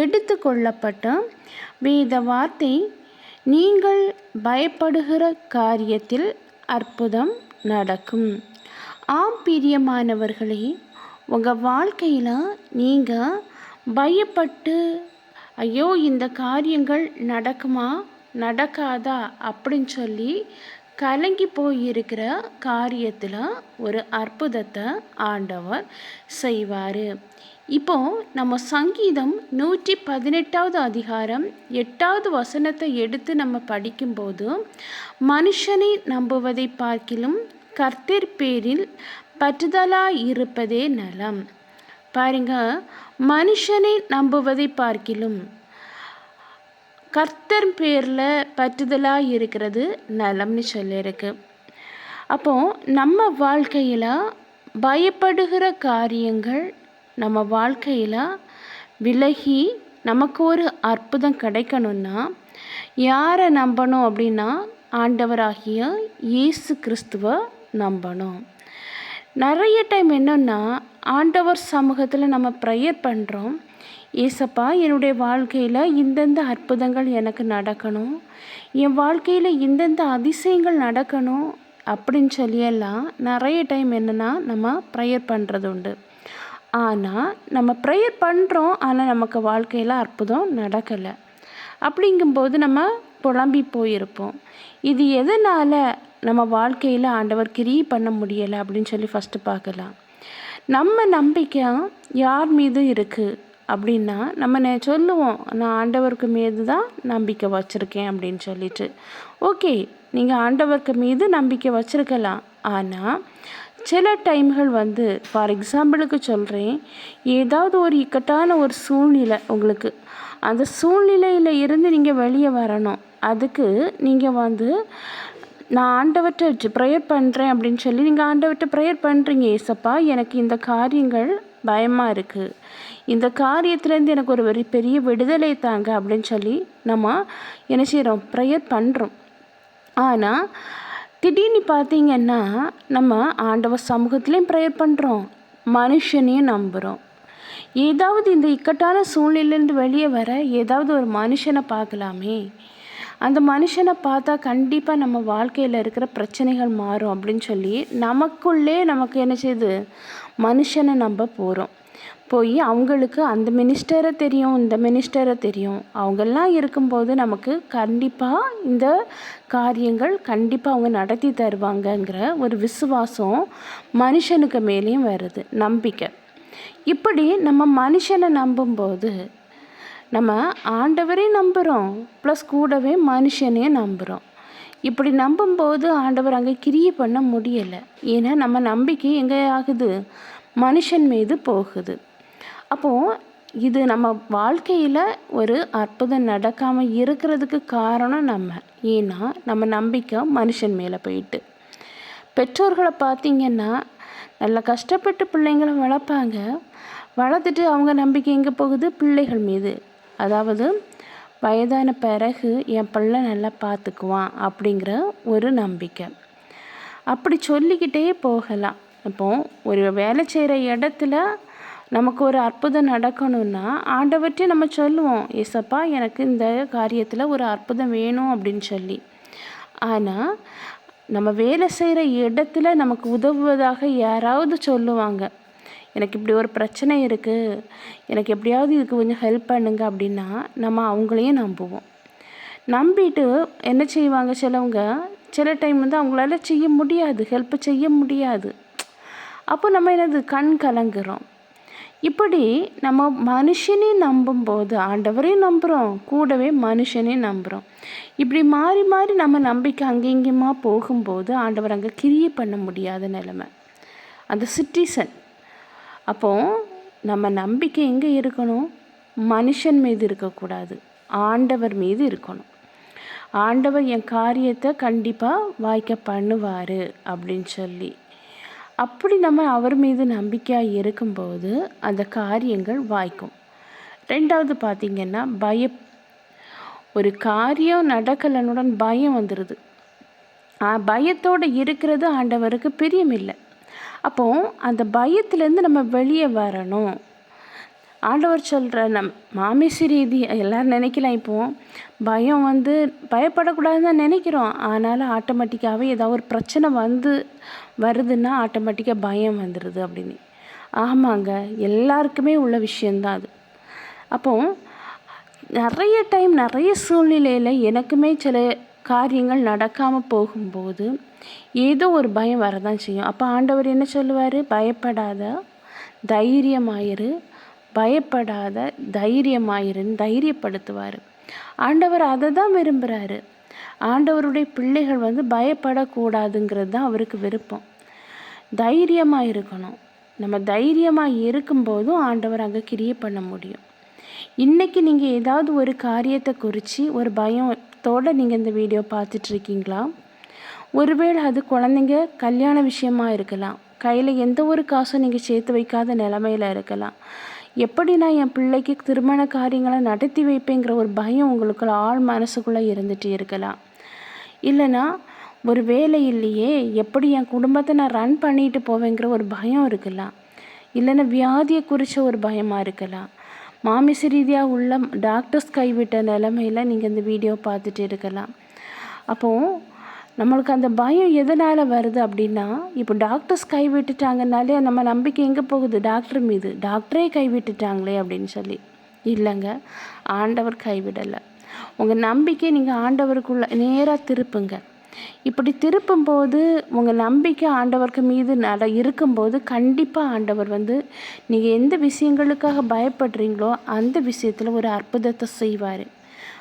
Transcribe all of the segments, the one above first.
எடுத்துக்கொள்ளப்பட்ட வேத வார்த்தை நீங்கள் பயப்படுகிற காரியத்தில் அற்புதம் நடக்கும். ஆம் பிரியமானவர்களே உங்கள் வாழ்க்கையில் நீங்கள் பயப்பட்டு ஐயோ இந்த காரியங்கள் நடக்குமா நடக்காதா அப்படின்னு சொல்லி கலங்கி போயிருக்கிற காரியத்தில் ஒரு அற்புதத்தை ஆண்டவர் செய்வார். இப்போ நம்ம சங்கீதம் நூற்றி பதினெட்டாவது அதிகாரம் எட்டாவது வசனத்தை எடுத்து நம்ம படிக்கும்போது மனுஷனை நம்புவதை பார்க்கிலும் கர்த்தர் பேரில் பற்றுதலாய் இருப்பதே நலம். பாருங்க மனுஷனை நம்புவதை பார்க்கிலும் கர்த்தர் பேரில் பற்றுதலாக இருக்கிறது நலம்னு சொல்லியிருக்கு. அப்போது நம்ம வாழ்க்கையில் பயப்படுகிற காரியங்கள் நம்ம வாழ்க்கையில் விலகி நமக்கு ஒரு அற்புதம் கிடைக்கணும்னா யாரை நம்பணும் அப்படின்னா ஆண்டவராகிய இயேசு கிறிஸ்துவை நம்பணும். நிறைய டைம் என்னென்னா ஆண்டவர் சமூகத்தில் நம்ம ப்ரேயர் பண்ணுறோம் ஏசப்பா என்னுடைய வாழ்க்கையில் இந்தந்த அற்புதங்கள் எனக்கு நடக்கணும். என் வாழ்க்கையில் இந்தந்த அதிசயங்கள் நடக்கணும் அப்படின்னு சொல்லியெல்லாம் நிறைய டைம் என்னென்னா நம்ம ப்ரேயர் பண்ணுறது உண்டு. ஆனால் நம்ம ப்ரேயர் பண்ணுறோம் ஆனால் நமக்கு வாழ்க்கையில் அற்புதம் நடக்கலை. அப்படிங்கும்போது நம்ம புலம்பி போயிருப்போம். இது எதனால் நம்ம வாழ்க்கையில் ஆண்டவர் கிரி பண்ண முடியலை அப்படின்னு சொல்லி ஃபஸ்ட்டு பார்க்கலாம். நம்ம நம்பிக்கை யார் மீது இருக்குது அப்படின்னா நம்ம சொல்லுவோம் நான் ஆண்டவருக்கு மீது தான் நம்பிக்கை வச்சுருக்கேன் அப்படின்னு சொல்லிட்டு. ஓகே நீங்கள் ஆண்டவருக்கு மீது நம்பிக்கை வச்சுருக்கலாம். ஆனால் சில டைம்கள் வந்து ஃபார் எக்ஸாம்பிளுக்கு சொல்கிறேன் ஏதாவது ஒரு இக்கட்டான ஒரு சூழ்நிலை உங்களுக்கு அந்த சூழ்நிலையில் இருந்து நீங்கள் வெளியே வரணும். அதுக்கு நீங்கள் வந்து நான் ஆண்டவர்கிட்ட ப்ரேயர் பண்ணுறேன் அப்படின்னு சொல்லி நீங்கள் ஆண்டவர்கிட்ட ப்ரேயர் பண்ணுறீங்க ஏசப்பா எனக்கு இந்த காரியங்கள் பயமாக இருக்குது இந்த காரியத்துலேருந்து எனக்கு ஒரு பெரிய விடுதலை தாங்க அப்படின்னு சொல்லி நம்ம என்ன செய்கிறோம் ப்ரேயர் பண்ணுறோம் ஆனால் திடீர்னு பார்த்தீங்கன்னா நம்ம ஆண்டவர் சமூகத்துலேயும் ப்ரேயர் பண்ணுறோம் மனுஷனையும் நம்புகிறோம் ஏதாவது இந்த இக்கட்டான சூழ்நிலையிலேருந்து வெளியே வர ஏதாவது ஒரு மனுஷனை பார்க்கலாமே. அந்த மனுஷனை பார்த்தா கண்டிப்பாக நம்ம வாழ்க்கையில் இருக்கிற பிரச்சனைகள் மாறும் அப்படின்னு சொல்லி நமக்குள்ளே நமக்கு என்ன செய்யுது? மனுஷனை நம்ப போகிறோம் போய் அவங்களுக்கு அந்த மினிஸ்டரை தெரியும் இந்த மினிஸ்டரை தெரியும். அவங்கெல்லாம் இருக்கும்போது நமக்கு கண்டிப்பாக இந்த காரியங்கள் கண்டிப்பாக அவங்க நடத்தி தருவாங்கங்கிற ஒரு விசுவாசம் மனுஷனுக்கு மேலேயும் வருது நம்பிக்கை. இப்படி நம்ம மனுஷனை நம்பும்போது நம்ம ஆண்டவரையும் நம்புகிறோம் ப்ளஸ் கூடவே மனுஷனையும் நம்புகிறோம் இப்படி நம்பும்போது ஆண்டவர் அங்கே கிரியை பண்ண முடியலை. ஏன்னா நம்ம நம்பிக்கை எங்கே ஆகுது? மனுஷன் மீது போகுது. அப்போது இது நம்ம வாழ்க்கையில் ஒரு அற்புதம் நடக்காமல் இருக்கிறதுக்கு காரணம் நம்ம. ஏன்னா நம்ம நம்பிக்கை மனுஷன் மேலே போயிட்டு. பெற்றோர்களை பார்த்திங்கன்னா நல்லா கஷ்டப்பட்டு பிள்ளைங்களை வளர்ப்பாங்க. வளர்த்துட்டு அவங்க நம்பிக்கை எங்கே போகுது? பிள்ளைகள் மீது. அதாவது வயதான பிறகு என் பிள்ளை நல்லா பார்த்துக்குவான் அப்படிங்கிற ஒரு நம்பிக்கை. அப்படி சொல்லிக்கிட்டே போகலாம். இப்போது ஒரு வேலை செய்கிற இடத்துல நமக்கு ஒரு அற்புதம் நடக்கணும்னா ஆண்டவற்றை நம்ம சொல்லுவோம் ஏசப்பா எனக்கு இந்த காரியத்தில் ஒரு அற்புதம் வேணும் அப்படின்னு சொல்லி. ஆனால் நம்ம வேலை செய்கிற இடத்துல நமக்கு உதவுவதாக யாராவது சொல்லுவாங்க. எனக்கு இப்படி ஒரு பிரச்சனை இருக்குது எனக்கு எப்படியாவது இதுக்கு கொஞ்சம் ஹெல்ப் பண்ணுங்க அப்படின்னா நம்ம அவங்களையும் நம்புவோம். நம்பிட்டு என்ன செய்வாங்க சிலவங்க சில டைம் வந்து அவங்களால செய்ய முடியாது ஹெல்ப் செய்ய முடியாது. அப்போ நம்ம என்னது கண் கலங்குறோம். இப்படி நம்ம மனுஷனையும் நம்பும்போது ஆண்டவரையும் நம்புகிறோம் கூடவே மனுஷனையும் நம்புகிறோம் இப்படி மாறி மாறி நம்ம நம்பிக்கை அங்கெங்கேயுமா போகும்போது ஆண்டவர் அங்கே கிரியை பண்ண முடியாத நிலமை. அந்த சிட்டிசன் அப்போது நம்ம நம்பிக்கை எங்கே இருக்கணும்? மனுஷன் மீது இருக்கக்கூடாது. ஆண்டவர் மீது இருக்கணும். ஆண்டவர் என் காரியத்தை கண்டிப்பாக வாய்க்க பண்ணுவார் அப்படின்னு சொல்லி. அப்படி நம்ம அவர் மீது நம்பிக்கையாக இருக்கும்போது அந்த காரியங்கள் வாய்க்கும். ரெண்டாவது பார்த்திங்கன்னா பய ஒரு காரியம் நடக்கலனுடன் பயம் வந்துடுது பயத்தோடு இருக்கிறது ஆண்டவருக்கு பிரியமில்லை. அப்போ அந்த பயத்துலேருந்து நம்ம வெளியே வரணும். ஆண்டவர் சொல்கிற நம் மாமிசி ரீதி எல்லோரும் நினைக்கலாம் இப்போது பயம் வந்து பயப்படக்கூடாதுன்னு தான் நினைக்கிறோம். ஆனாலும் ஆட்டோமேட்டிக்காகவே ஏதாவது ஒரு பிரச்சனை வந்து வருதுன்னா ஆட்டோமேட்டிக்காக பயம் வந்துடுது அப்படின்னு. ஆமாங்க எல்லாருக்குமே உள்ள விஷயந்தான் அது. அப்போது நிறைய டைம் நிறைய சூழ்நிலையில் எனக்குமே சில காரியங்கள் நடக்காமல் போகும்போது ஏதோ ஒரு பயம் வரதான் செய்யும். அப்போ ஆண்டவர் என்ன சொல்லுவார்? பயப்படாத தைரியமாயிரு. பயப்படாத தைரியமாயிருன்னு தைரியப்படுத்துவார். ஆண்டவர் அதை தான் விரும்புகிறாரு ஆண்டவருடைய பிள்ளைகள் வந்து பயப்படக்கூடாதுங்கிறது தான் அவருக்கு விருப்பம். தைரியமாக இருக்கணும். நம்ம தைரியமாக இருக்கும்போதும் ஆண்டவர் அங்கே கிரியை பண்ண முடியும். இன்றைக்கி நீங்கள் ஏதாவது ஒரு காரியத்தை குறித்து ஒரு பயம் பயத்தோடு நீங்கள் இந்த வீடியோ பார்த்துட்ருக்கீங்களா? ஒருவேளை அது குழந்தைங்க கல்யாண விஷயமாக இருக்கலாம். கையில் எந்த ஒரு காசும் நீங்கள் சேர்த்து வைக்காத நிலமையில் இருக்கலாம். எப்படி நான் என் பிள்ளைக்கு திருமண காரியங்களை நடத்தி வைப்பேங்கிற ஒரு பயம் உங்களுக்கு ஆள் மனசுக்குள்ளே இருந்துகிட்டு இருக்கலாம். இல்லைனா ஒரு வேலை இல்லையே எப்படி என் குடும்பத்தை நான் ரன் பண்ணிட்டு போவேங்கிற ஒரு பயம் இருக்கலாம். இல்லைன்னா வியாதியை குறித்த ஒரு பயமாக இருக்கலாம். மாமிச ரீதியாக உள்ள டாக்டர்ஸ் கைவிட்ட நிலமையில் நீங்கள் இந்த வீடியோ பார்த்துட்டு இருக்கலாம். அப்போது நம்மளுக்கு அந்த பயம் எதனால் வருது அப்படின்னா இப்போ டாக்டர்ஸ் கைவிட்டுட்டாங்கனாலே நம்ம நம்பிக்கை எங்கே போகுது? டாக்டர் மீது. டாக்டரே கைவிட்டுட்டாங்களே அப்படின்னு சொல்லி. இல்லைங்க. ஆண்டவர் கைவிடலை. உங்கள் நம்பிக்கை நீங்கள் ஆண்டவருக்குள்ள நேராக திருப்புங்க. இப்படி திருப்பும்போது உங்கள் நம்பிக்கை ஆண்டவருக்கு மீது நட இருக்கும்போது கண்டிப்பாக ஆண்டவர் வந்து நீங்கள் எந்த விஷயங்களுக்காக பயப்படுறீங்களோ அந்த விஷயத்தில் ஒரு அற்புதத்தை செய்வார்.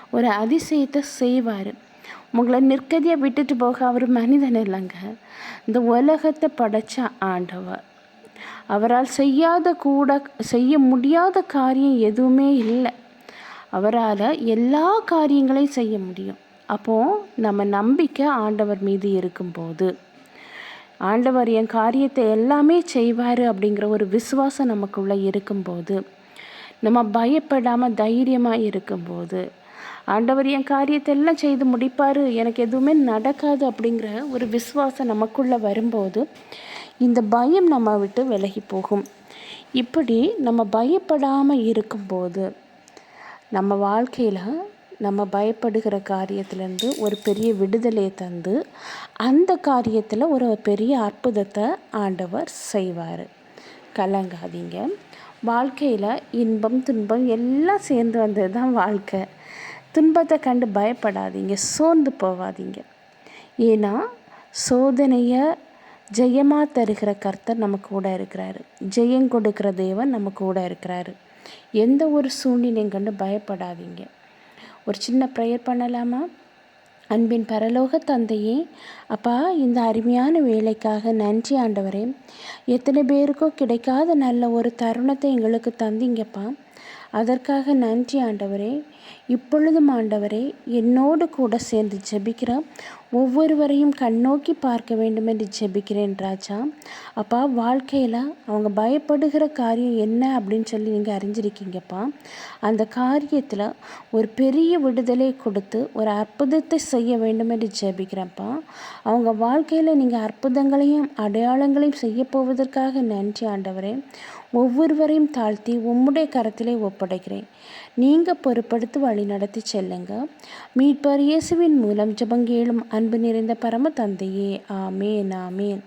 ஒரு அதிசயத்தை செய்வார். உங்களை நிற்கதியாக விட்டுட்டு போக அவர் மனிதன் இல்லைங்க. இந்த உலகத்தை படைச்ச ஆண்டவர். அவரால் செய்யாத கூட செய்ய முடியாத காரியம் எதுவுமே இல்லை. அவரால் எல்லா காரியங்களையும் செய்ய முடியும். அப்போது நம்ம நம்பிக்கை ஆண்டவர் மீது இருக்கும்போது ஆண்டவர் என் காரியத்தை எல்லாமே செய்வார் அப்படிங்கிற ஒரு விசுவாசம் நமக்குள்ளே இருக்கும்போது நம்ம பயப்படாமல் தைரியமாக இருக்கும்போது ஆண்டவர் என் காரியத்தை எல்லாம் செய்து முடிப்பார் எனக்கு எதுவுமே நடக்காது அப்படிங்கிற ஒரு விசுவாசம் நமக்குள்ளே வரும்போது இந்த பயம் நம்ம விட்டு விலகி போகும். இப்படி நம்ம பயப்படாமல் இருக்கும்போது நம்ம வாழ்க்கையில் நம்ம பயப்படுகிற காரியத்துலேருந்து ஒரு பெரிய விடுதலையை தந்து அந்த காரியத்தில் ஒரு பெரிய அற்புதத்தை ஆண்டவர் செய்வார். கலங்காதீங்க. வாழ்க்கையில் இன்பம் துன்பம் எல்லாம் சேர்ந்து வந்தது தான் வாழ்க்கை. துன்பத்தை கண்டு பயப்படாதீங்க சோர்ந்து போகாதீங்க ஏன்னா சோதனையை ஜெயமாக தருகிற கர்த்தர் நம்ம கூட இருக்கிறாரு. ஜெயம் கொடுக்குற தேவன் நம்ம கூட இருக்கிறாரு. எந்த ஒரு சூழ்நிலையும் கண்டு பயப்படாதீங்க. ஒரு சின்ன ப்ரேயர் பண்ணலாமா? அன்பின் பரலோக தந்தையே அப்பா இந்த அருமையான வேலைக்காக நன்றி ஆண்டவரே. எத்தனை பேருக்கோ கிடைக்காத நல்ல ஒரு தருணத்தை எங்களுக்கு தந்தீங்கப்பா. அதற்காக நன்றி ஆண்டவரே. இப்பொழுதும் ஆண்டவரே என்னோடு கூட சேர்ந்து ஜெபிக்கிறேன் ஒவ்வொருவரையும் கண்ணோக்கி பார்க்க வேண்டும் என்று ஜெபிக்கிறேன் ராஜா. அப்பா வாழ்க்கையில் அவங்க பயப்படுகிற காரியம் என்ன அப்படின்னு சொல்லி நீங்கள் அறிஞ்சிருக்கீங்கப்பா. அந்த காரியத்தில் ஒரு பெரிய விடுதலை கொடுத்து ஒரு அற்புதத்தை செய்ய வேண்டும் என்று ஜெபிக்கிறேன்ப்பா. அவங்க வாழ்க்கையில் நீங்கள் அற்புதங்களையும் அடையாளங்களையும் செய்ய போவதற்காக நன்றி ஆண்டவரே. ஒவ்வொருவரையும் தாழ்த்தி உம்முடைய கரத்திலே ஒப்படைக்கிறேன். நீங்கள் பொறுப்படுத்தி வழி நடத்தி செல்லுங்க. மீட்பர் இயேசுவின் மூலம் ஜபங்கேளும் அன்பு நிறைந்த பரம தந்தையே ஆமேன் ஆமேன்.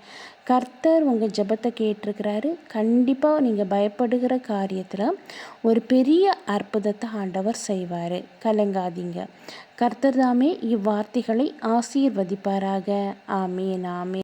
கர்த்தர் உங்கள் ஜபத்தை கேட்டிருக்கிறாரு. கண்டிப்பாக நீங்கள் பயப்படுகிற காரியத்தில் ஒரு பெரிய அற்புதத்தை ஆண்டவர் செய்வார். கலங்காதீங்க. கர்த்தர் தாமே இவ்வார்த்தைகளை ஆசீர்வதிப்பாராக. ஆமேன் ஆமேன்.